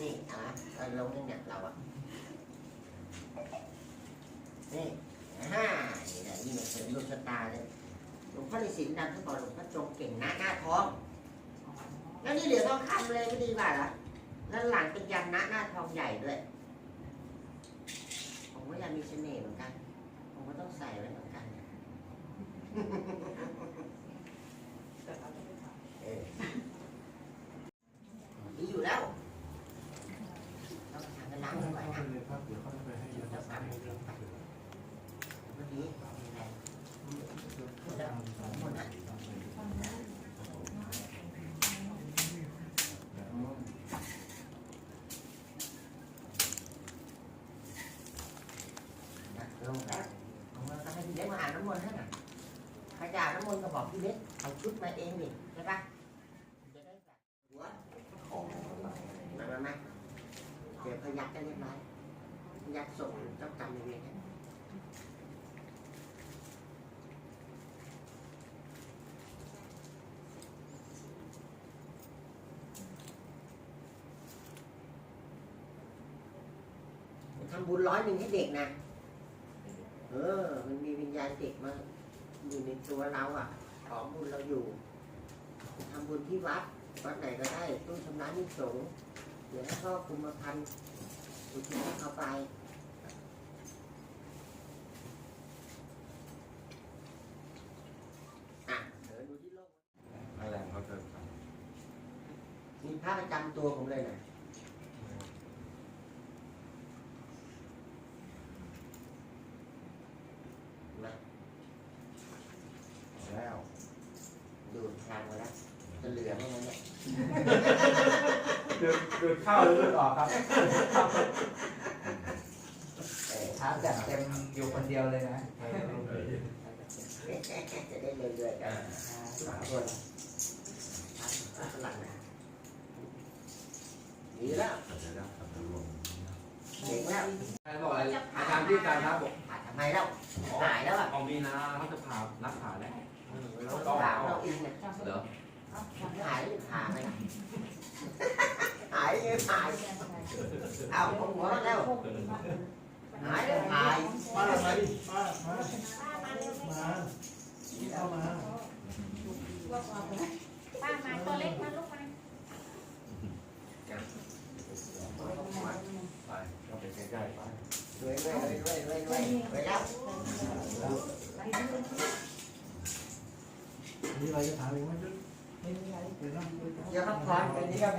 นี่อะเราลงนี่เนี่ยเราอะนี่ฮ่านี่แหละนี่มันเสริมดวงชะตาเลยหลวงพ่อฤาษีดำท่านบอกหลวงพ่อจงเก่งหน้าหน้าท้องแล้วนี่เหลือทองคำเลยไม่ดีกว่าเหรอแล้วหลังเป็นยันหน้าหน้าทองใหญ่ด้วยผมว่ายังมีเสน่ห์เหมือนกัน ผมก็ต้องใส่ไว้เหมือนกันเออดีอยู่แล้วต้องทำกันล้างกันก่อนนะ เลยครับเดี๋ยวเขาจะไปให้ยา ต้อง สา ทำ มี ให้ เรื่ เร็ อ ว ง ไป เวันนี้มีอะไรพูดแล้วสองคนอะนะลงแล้วผมว่าก็ให้พี่เล็ก มนต์ให้หน่อยใครจะอานน้ำมนต์ก็บอกพี่เล็กเอาชุดมาเองดิใช่ปะจะได้แบบหัวของมามามาเดี๋ยวพยักกันเรียบร้อยพยักส่งเจ้ากรรมในเวรให้ทำบุญร้อยหนึ่งให้เด็กนะ เออ มันมีวิญญาณเด็กมาอยู่ในตัวเราอะของบุญเราอยู่ทำบุญที่วัดวัดไหนก็ได้ตู้ชำระหนิสงฆ์เดี๋ยวให้พ่อคุมมาพันธ์อุทิศให้เขาไปอะเดี๋ยวดูที่โลกอะไรเขาจะทมีพระประจำตัวผมเลยนะมาำแล้ว ดูด ทางมาแล้วจะเหลือไหมเนี่ยเดินเดินเข้าหรือเดินออกครับเออเท้าจัดเต็มอยู่คนเดียวเลยนะจะได้เรื่อยๆกันสามคนครับหลังนะดีแล้วเก่งแล้วบอกอะไรอาจารย์ที่การครับบอกผ่าทำไมแล้วหายแล้วอะเอามีนาเขาจะผ่านักผ่าแล้ว เราต้องผ่าเราอินเนี่ยเหรอหายหรือผ่าไหมล่ะหายหรือหายเอาผมหัวแล้วหายหรือหายป้ามาดิป้ามามาเข้ามาป้ามาตัวเล็กมาลูกมาไปก็ไปใกล้ๆไปรวยรวยรวยรวยรวยรวยแล้ว มีอะไรจะถามอีกไหมจ๊ะเดี๋ยวพักผ่อนเป็นนี้ก็